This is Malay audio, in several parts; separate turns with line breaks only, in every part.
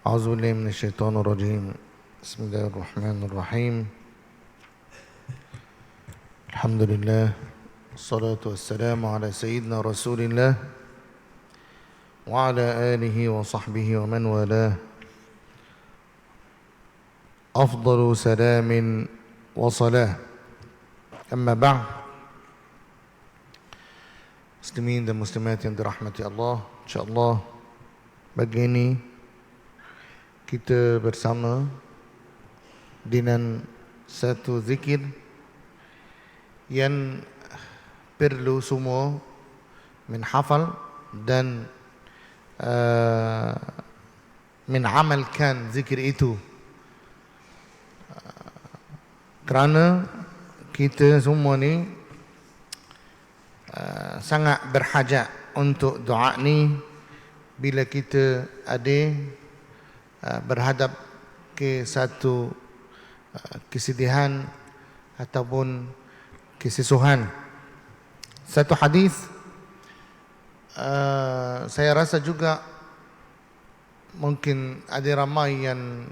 أعوذ بالله من الشيطان الرجيم. بسم الله الرحمن الرحيم. الحمد لله والصلاة والسلام على سيدنا رسول الله وعلى آله وصحبه ومن والاه. أفضل سلام وصلاة. أما بعد Muslimin dan muslimat yang dirahmati Allah InsyaAllah Pagi ini Kita bersama Dengan Satu zikir Yang Perlu semua Menhafal Dan uh, Menamalkan zikir itu. Kerana Kita semua ni Uh, sangat berhajat untuk doa ni bila kita ada berhadap ke satu uh, kesedihan ataupun kesesuhan. Satu hadis uh, saya rasa juga mungkin ada ramai yang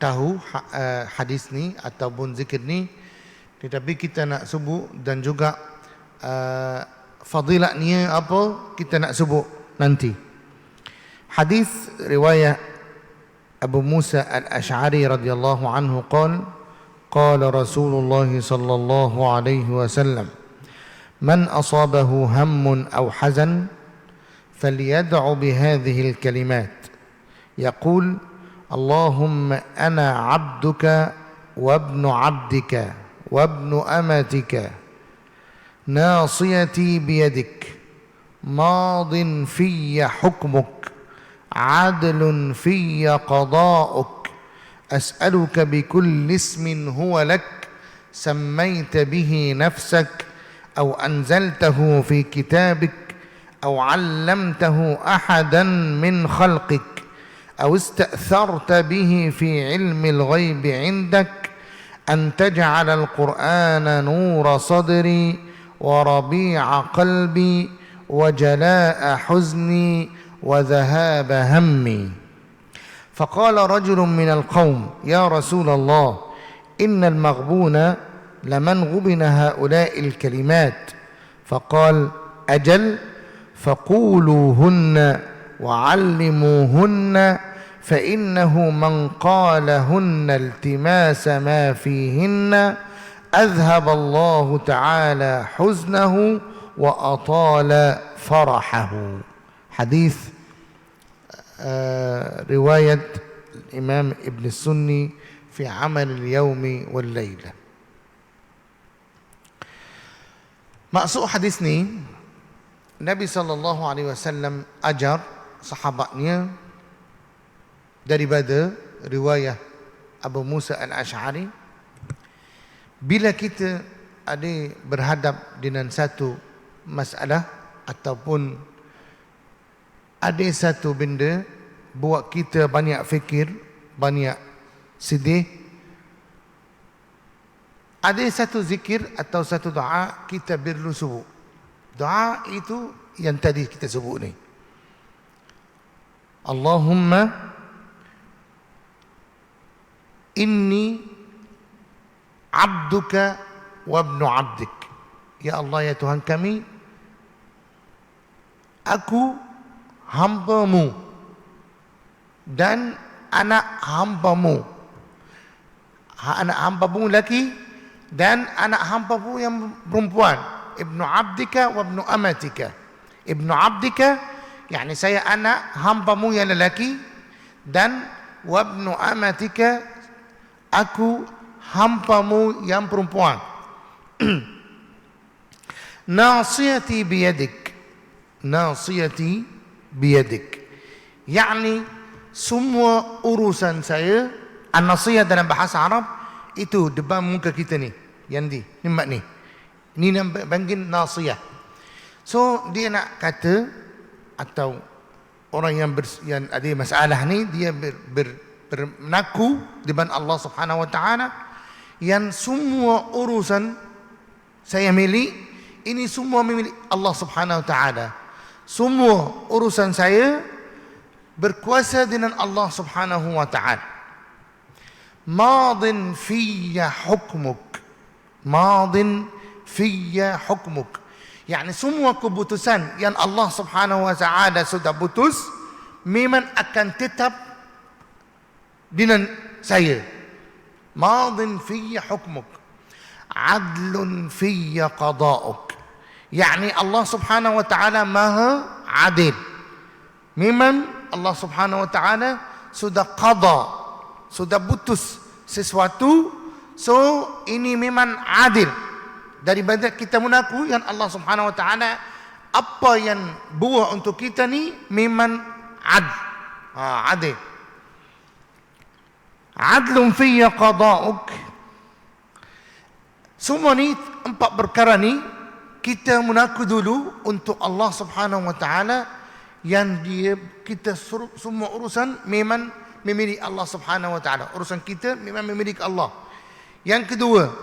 tahu ha- uh, hadis ni ataupun zikir ni tetapi kita nak sebut dan juga uh, fadilatnya apa kita nak sebut nanti. Hadis riwayat أبو موسى الأشعري رضي الله عنه قال قال رسول الله صلى الله عليه وسلم من أصابه هم أو حزن فليدع بهذه الكلمات. يقول اللهم أنا عبدك وابن عبدك وابن أمتك. ناصيتي بيدك. ماض في حكمك. عدل في قضاؤك. أسألك بكل اسم هو لك سميت به نفسك أو أنزلته في كتابك أو علمته أحدا من خلقك أو استأثرت به في علم الغيب عندك أن تجعل القرآن نور صدري وربيع قلبي وجلاء حزني وذهاب همي. فقال رجل من القوم يا رسول الله إن المغبون لمن غبن هؤلاء الكلمات. فقال أجل؟ فقولوهن وعلموهن فإنه من قالهن التماس ما فيهن. أذهب الله تعالى حزنه وأطال فرحه. حديث رواية الإمام ابن السني في عمل اليوم والليلة Maksud hadis ni Nabi sallallahu alaihi wasallam ajar sahabatnya daripada riwayat Abu Musa al-Ash'ari bila kita ada berhadap dengan satu masalah ataupun ada satu benda buat kita banyak fikir, banyak sedih ada satu zikir atau satu doa kita perlu sebut. Doa itu yang tadi kita sebut ni. Allahumma inni abduka wa ibnu abdik. Ya Allah ya Tuhan kami aku hambamu dan anak hambamu. Ha, anak hambamu laki dan anak hambamu yang perempuan ibnu abdika wa ibnu amatika. Ibnu abdika yakni saya anak hambamu yang lelaki dan wa ibnu amatika aku hampamu yang perempuan. Nasiyati biyadik. Nasiyati biyadik. Yani semua urusan saya an-nasiyah dalam bahasa Arab itu depan muka kita ni. Yang di, ni mak ni. Ini yang panggil nasiyah. So dia nak kata atau orang yang ber, yang ada masalah ni dia ber, ber, bermenaku di depan Allah Subhanahu wa taala yang semua urusan saya milik ini semua milik Allah Subhanahu wa taala. Semua urusan saya berkuasa dengan Allah Subhanahu wa taala. Madin fiyya hukmuk. Madin fiyya hukmuk. Yani semua keputusan yang Allah Subhanahu wa taala sudah putus memang akan tetap dengan saya. Madin fiyya hukmuk. Adlun fiyya qada'uk. Allah Subhanahu wa taala Maha adil. Memang Allah Subhanahu wa taala sudah qada, sudah putus sesuatu. So ini memang adil. Daripada kita mengaku yang Allah Subhanahu wa taala apa yang buah untuk kita ni memang ad. Ha, adil. Adlun fiyya qada'uk. Semua ni empat perkara ni kita mengaku dulu untuk Allah Subhanahu wa taala yang dia kita suruh, semua urusan memang memiliki Allah Subhanahu wa taala. Urusan kita memang memiliki Allah. Yang kedua,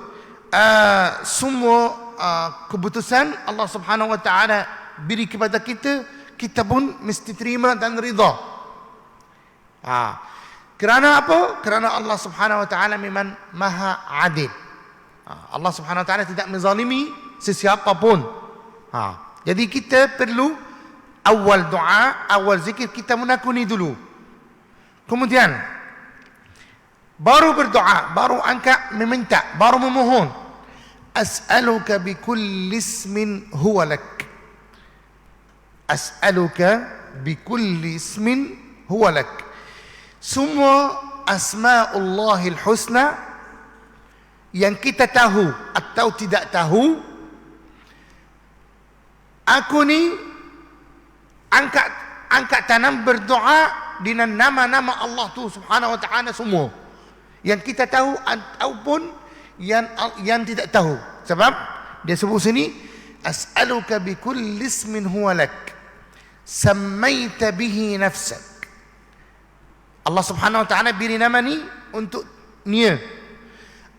uh, semua uh, keputusan Allah Subhanahu wa taala beri kepada kita, kita pun mesti terima dan ridha. Ha. Kerana apa? Kerana Allah Subhanahu wa taala memang Maha Adil. Ha. Allah Subhanahu wa taala tidak menzalimi sesiapa pun. Ha. Jadi kita perlu awal doa, awal zikir kita menakuni dulu. Kemudian baru berdoa, baru angkat meminta, baru memohon. As'aluka bi kulli ismin huwa lak. As'aluka bi kulli ismin huwa lak. Semua asma'ullahil husna yang kita tahu atau tidak tahu aku ni angkat angkat tanam berdoa dengan nama-nama Allah tu subhanahu wa ta'ala semua. Yang kita tahu ataupun yang yang tidak tahu. Sebab dia sebut sini as'aluka bi kulli ismin huwa lak sammaita bihi nafsak. Allah subhanahu wa ta'ala beri nama ni untuk nia.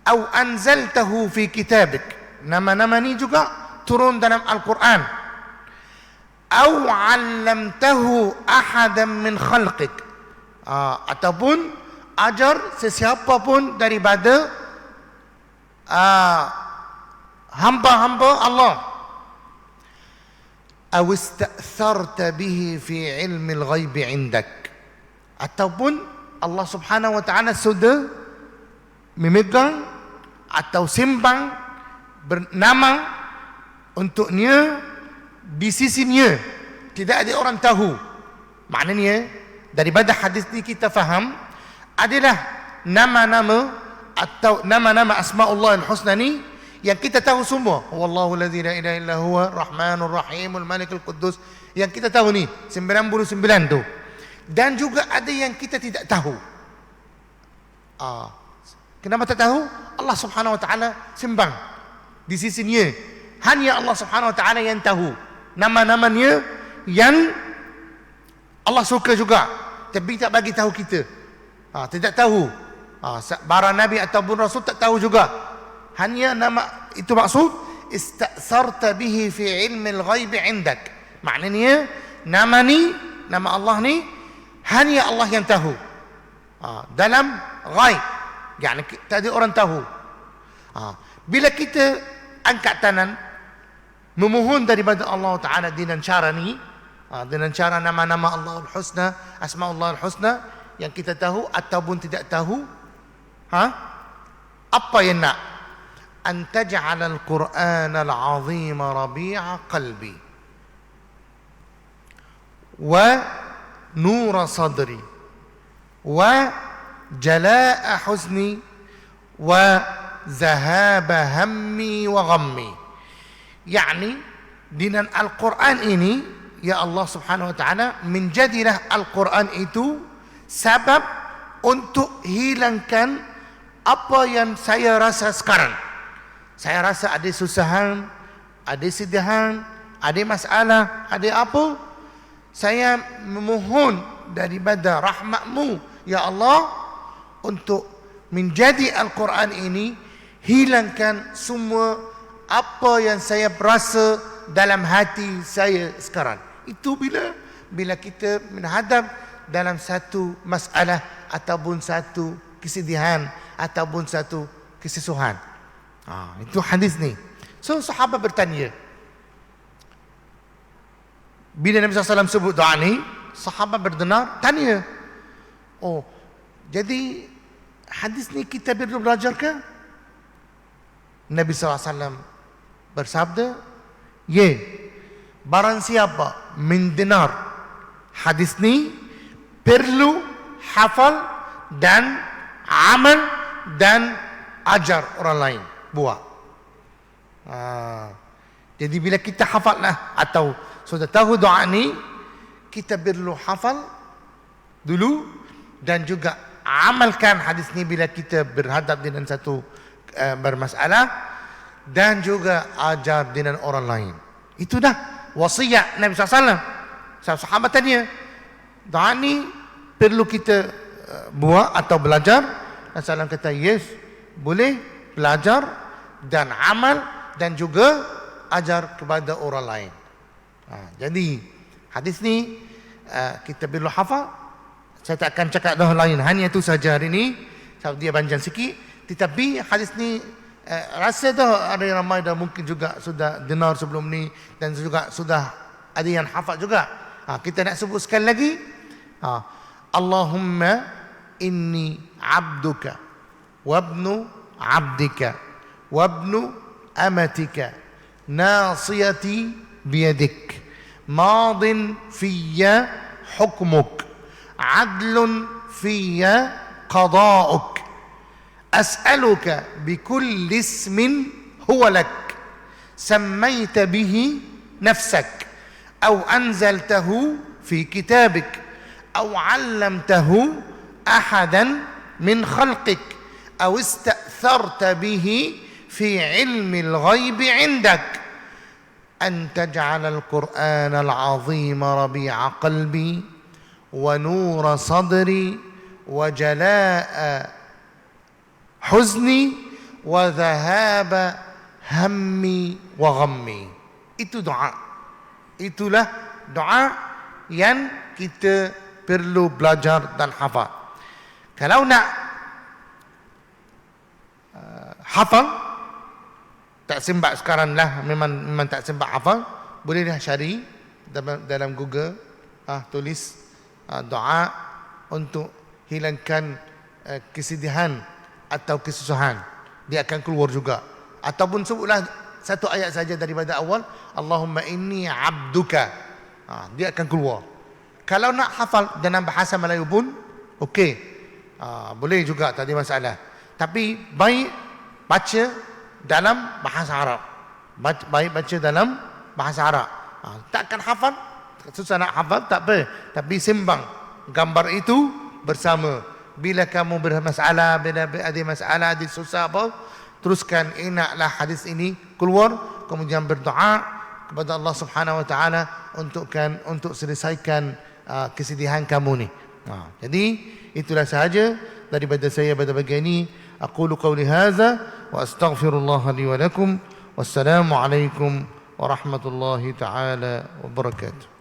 Atau anzaltahu fi kitabik. Nama-nama ni juga turun dalam Al-Quran au 'allamtahu ahadan min khalqik uh, ataupun ajar sesiapa pun daripada uh, hamba-hamba Allah aw ista'tharta bihi fi ilmi al-ghaib 'indak ataupun Allah Subhanahu wa taala sudah memegang atau simbang bernama untuknya di sisinya tidak ada orang tahu. Maknanya daripada hadis ini kita faham adalah nama-nama atau nama-nama asmaullah al-husna ni yang kita tahu semua. Wallahu la ilaha illa huwa rahmanur rahimul malikul quddus yang kita tahu ni 99 tu. Dan juga ada yang kita tidak tahu. Ah. Kenapa tak tahu? Allah Subhanahu wa taala sembang di sisinya. Hanya Allah Subhanahu wa taala yang tahu nama-namanya yang Allah suka juga. Tapi tak bagi tahu kita. Ha, tidak tahu. Ha, barang Nabi ataupun Rasul tak tahu juga. Hanya nama itu maksud istasarta bihi fi ilmi al-ghaib indak. Maknanya nama ni nama Allah ni hanya Allah yang tahu. Ha, dalam ghaib. Yani tak ada orang tahu. Ha, bila kita angkat tangan memohon daripada Allah Taala dengan cara ni dengan cara nama-nama Allah Al-Husna asma Allah Al-Husna yang kita tahu ataupun tidak tahu ha apa yang nak an taj'al al-Quran al-azim rabi'a qalbi wa nur sadri wa jalaa huzni wa zahab hammi wa ghammi yakni dengan Al-Quran ini ya Allah Subhanahu wa taala menjadilah Al-Quran itu sebab untuk hilangkan apa yang saya rasa sekarang. Saya rasa ada susahan, ada sedihan, ada masalah, ada apa? Saya memohon daripada rahmatmu ya Allah untuk menjadi Al-Quran ini hilangkan semua apa yang saya rasa dalam hati saya sekarang. Itu bila bila kita menghadap dalam satu masalah ataupun satu kesedihan ataupun satu kesesuhan. Ha, itu hadis ni. So sahabat bertanya. Bila Nabi SAW sebut doa ni, sahabat berdengar, tanya. Oh, jadi hadis ni kita perlu belajar ke? Nabi SAW bersabda, Ye, barang siapa mendengar hadis ni, perlu hafal dan amal dan ajar orang lain. Buat. Ha. Jadi bila kita hafal lah atau sudah tahu doa ni, kita perlu hafal dulu dan juga amalkan hadis ni bila kita berhadap dengan satu uh, bermasalah dan juga ajar dengan orang lain. Itu dah wasiat Nabi SAW. Sahabat tanya, doa ni perlu kita uh, buat atau belajar? Rasulullah kata, yes, boleh belajar dan amal dan juga ajar kepada orang lain. Ha, jadi hadis ni uh, kita perlu hafal. Saya tak akan cakap dah lain. Hanya itu saja hari ini. Sebab dia panjang sikit. Tetapi hadis ni rasa dah ada yang ramai dah mungkin juga sudah dengar sebelum ni dan juga sudah ada yang hafal juga. Ha, kita nak sebut sekali lagi. Ha, Allahumma inni abduka wabnu abdika wabnu amatika nasiyati biyadik madin fiyya hukmuk adlun fiyya qada'uk as'aluka bikulli ismin huwa lak سميت به نفسك أو أنزلته في كتابك أو علمته أحدا من خلقك أو استأثرت به في علم الغيب عندك. أن تجعل القرآن العظيم ربيع قلبي ونور صدري وجلاء huzni wa dhahaba hammi wa ghammi. Itu doa. Itulah doa yang kita perlu belajar dan hafal. Kalau nak uh, hafal, tak sembak sekarang lah, memang, memang tak sembak hafal, boleh dah cari dalam, dalam Google, uh, tulis uh, doa untuk hilangkan uh, kesedihan atau kesusahan dia akan keluar juga. Ataupun sebutlah satu ayat saja daripada awal Allahumma inni abduka. Ha, dia akan keluar. Kalau nak hafal dalam bahasa Melayu pun okey. Ha, boleh juga tak ada masalah. Tapi baik baca dalam bahasa Arab. Baik baca dalam bahasa Arab. Ha, takkan hafal susah nak hafal tak apa. Tapi sembang gambar itu bersama bila kamu bermasalah bila ada masalah ada susah apa teruskan enaklah hadis ini keluar kemudian berdoa kepada Allah Subhanahu wa taala untukkan untuk selesaikan uh, kesedihan kamu ni. Ha, jadi itulah sahaja daripada saya pada bagian ini. Aku qauli hadza wa astaghfirullah li wa lakum. Wassalamu alaikum warahmatullahi taala wabarakatuh.